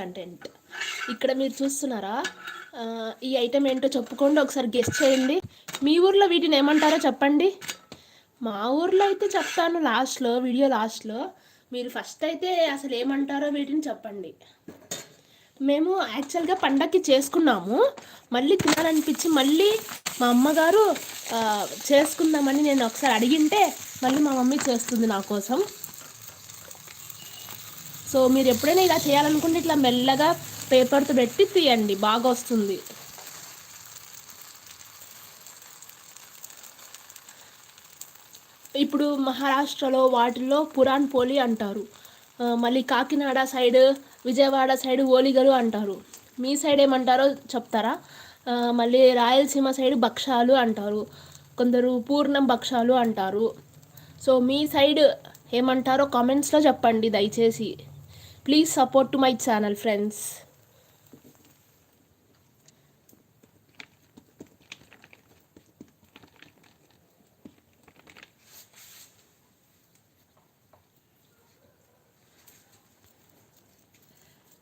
Content ఇక్కడ మీరు చూస్తున్నారా? ఈ ఐటెం ఏంటో చెప్పుకోండి ఒకసారి గెస్ట్ చేయండి. మీ ఊర్లో వీటిని ఏమంటారో చెప్పండి. మా ఊర్లో అయితే చెప్తాను లాస్ట్లో వీడియో లాస్ట్లో మీరు ఫస్ట్ అయితే అసలు ఏమంటారో వీటిని చెప్పండి. మేము యాక్చువల్గా పండగకి చేసుకున్నాము. మళ్ళీ తినాలనిపించి మళ్ళీ మా అమ్మగారు చేసుకుందామని నేను ఒకసారి అడిగింటే మళ్ళీ మా మమ్మీ చేస్తుంది నా కోసం. సో మీరు ఎప్పుడైనా ఇలా చేయాలనుకుంటే ఇట్లా మెల్లగా పేపర్తో పెట్టి తీయండి బాగా వస్తుంది. ఇప్పుడు మహారాష్ట్రలో వాటిల్లో పురాణ్ పోలి అంటారు. మళ్ళీ కాకినాడ సైడ్ విజయవాడ సైడ్ ఓలిగలు అంటారు. మీ సైడ్ ఏమంటారో చెప్తారా? మళ్ళీ రాయలసీమ సైడ్ భక్షాలు అంటారు. కొందరు పూర్ణం భక్షాలు అంటారు. సో మీ సైడ్ ఏమంటారో కామెంట్స్లో చెప్పండి దయచేసి. Please support to my channel friends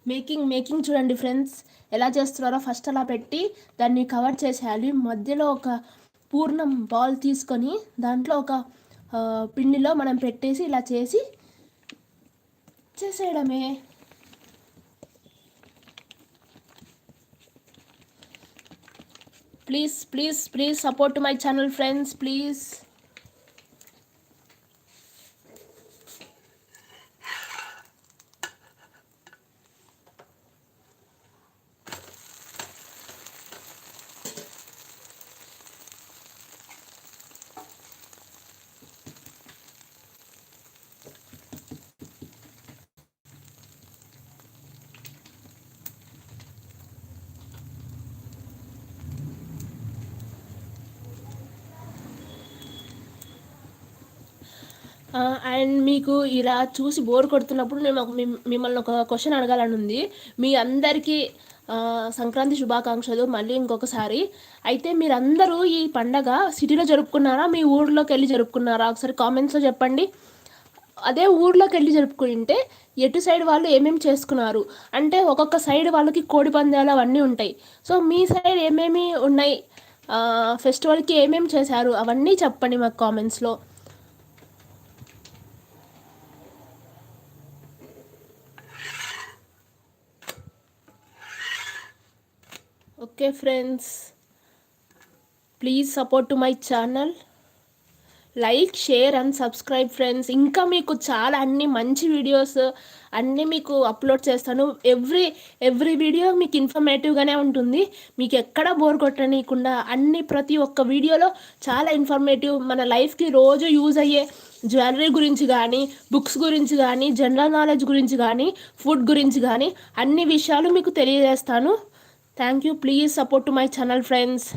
making making చూడండి ఫ్రెండ్స్ ఎలా చేస్తున్నారో ఫస్ట్ అలా పెట్టి దాన్ని కవర్ చేసేయాలి. మధ్యలో ఒక పూర్ణం బాల్ తీసుకొని దాంట్లో ఒక పిండిలో మనం పెట్టేసి ఇలా చేసి చేసేయడమే. Please please please support my channel friends please and మీకు ఇలా చూసి బోర్ కొడుతున్నప్పుడు నేను మిమ్మల్ని ఒక క్వశ్చన్ అడగాలని ఉంది. మీ అందరికీ సంక్రాంతి శుభాకాంక్షలు. మళ్ళీ ఇంకొకసారి. అయితే మీరందరూ ఈ పండగ సిటీలో జరుపుకున్నారా? మీ ఊర్లోకి వెళ్ళి జరుపుకున్నారా? ఒకసారి కామెంట్స్లో చెప్పండి. అదే ఊర్లోకి వెళ్ళి జరుపుకుంటే ఎటు సైడ్ వాళ్ళు ఏమేమి చేసుకున్నారు? అంటే ఒక్కొక్క సైడ్ వాళ్ళకి కోడి పందాలు అవన్నీ ఉంటాయి. సో మీ సైడ్ ఏమేమి ఉన్నాయి? ఫెస్టివల్కి ఏమేమి చేశారు? అవన్నీ చెప్పండి మాకు కామెంట్స్లో okay friends please support to my channel like share and subscribe friends ఇంకా మీకు చాలా అన్ని మంచి వీడియోస్ అన్నీ మీకు అప్లోడ్ చేస్తాను. ఎవ్రీ ఎవ్రీ వీడియో మీకు ఇన్ఫర్మేటివ్గానే ఉంటుంది. మీకు ఎక్కడ బోర్ కొట్టనీయకుండా అన్ని ప్రతి ఒక్క వీడియోలో చాలా ఇన్ఫర్మేటివ్ మన లైఫ్కి రోజు యూజ్ అయ్యే జ్యువెలరీ గురించి కానీ బుక్స్ గురించి కానీ జనరల్ నాలెడ్జ్ గురించి కానీ ఫుడ్ గురించి కానీ అన్ని విషయాలు మీకు తెలియజేస్తాను. Thank you. Please support to my channel friends.